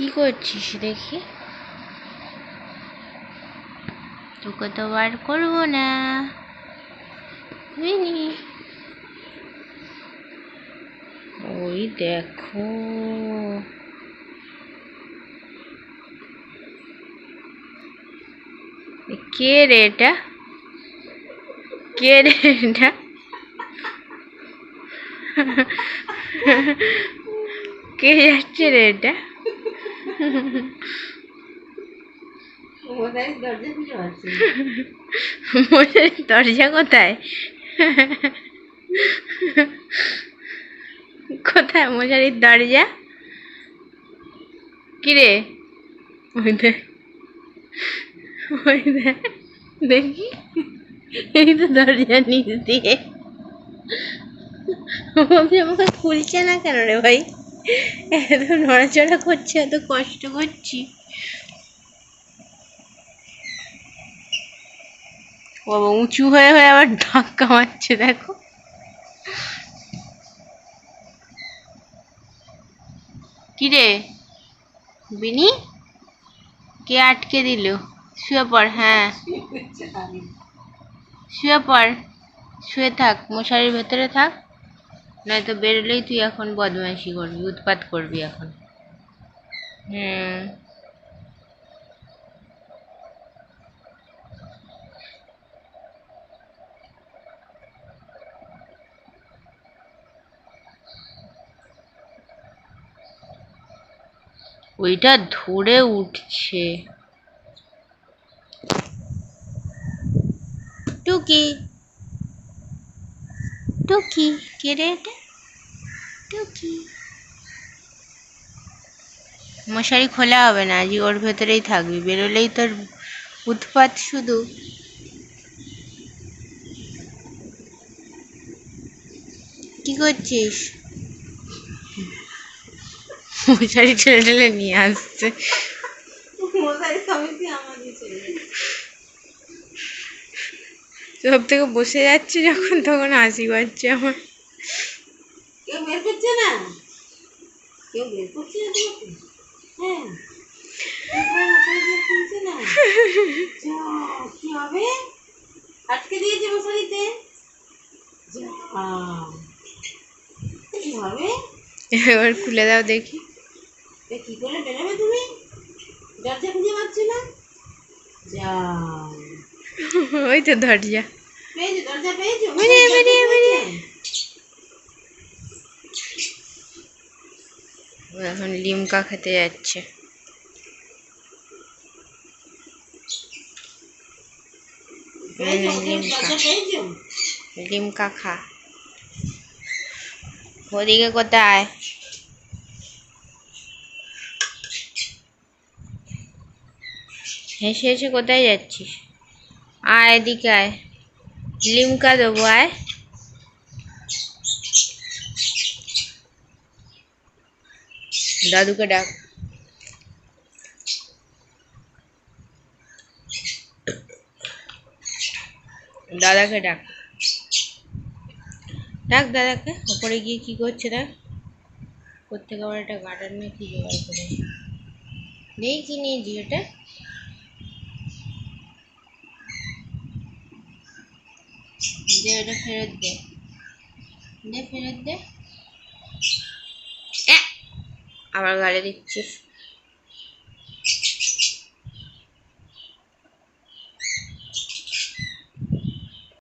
কি করছিস দেখি? তোকে তো বার করব না। বুঝলি ওই দেখো। কে রে এটা? কে রে এটা? কে যাচ্ছে রে এটা? দরজা কোথায়? কোথায় মশারির দরজা? কিরে ওই দেখ। এই তো দরজা নিচ দিয়ে। আমাকে খুলছে না কেন রে ভাই? এত নড়াচড়া করছে, এত কষ্ট করছি। বাবা, উঁচু হয়ে হয়ে আবার ধাক্কা মারছে, দেখো। কিরে? বিনি? কে আটকে দিল? শুয়ে পড় হ্যাঁ। শুয়ে পড়, শুয়ে থাক, মশারির ভেতরে থাক। নয়তো বেরোলেই তুই এখন বদমাইশি করবি উৎপাত করবি এখন। হুম। ওইটা ধরে উঠছে। টুকি। টুকি কে রে এটা টুকি মশারি খোলা হবে না আজ ওর ভেতরেই থাকবি বেরোলেই তোর উৎপাত শুধু। কি করছিস? মশারি ঠেলে ঠেলে নিয়ে আসছে। সব থেকে বসে যাচ্ছে যখন তখন হাসি পাচ্ছে আমার। কেউ বের করছে না? কেউ বের করছে না হ্যাঁ। কি হবে? আটকে দিয়েছে মশারিতে? কি হবে? এবার খুলে দাও দেখি। কি করে বেরোবে তুমি? দরজা খুঁজে পাচ্ছ না? যা। ওই তো দরজা পেয়েছ বেরিয়ে, বেরিয়ে, এখন লিমকা খেতে যাচ্ছে। লিমকা। লিমকা খা। ওদিকে কোথায়? হেসে হেসে কোথায় যাচ্ছিস? আয়, এদিকে আয়। লিমকা দেবো, আয়। দাদুকে ডাক। দাদাকে ডাক। ডাক দাদাকে, ওপরে গিয়ে কি করছে দেখ। কোথেকে আবার একটা গার্ডার না কি জোগাড় করে। নেই কি নিয়েছি ওটা যে ওটা ফেরত দে। দে ফেরত দে। আবার গাড়ি দিচ্ছিস।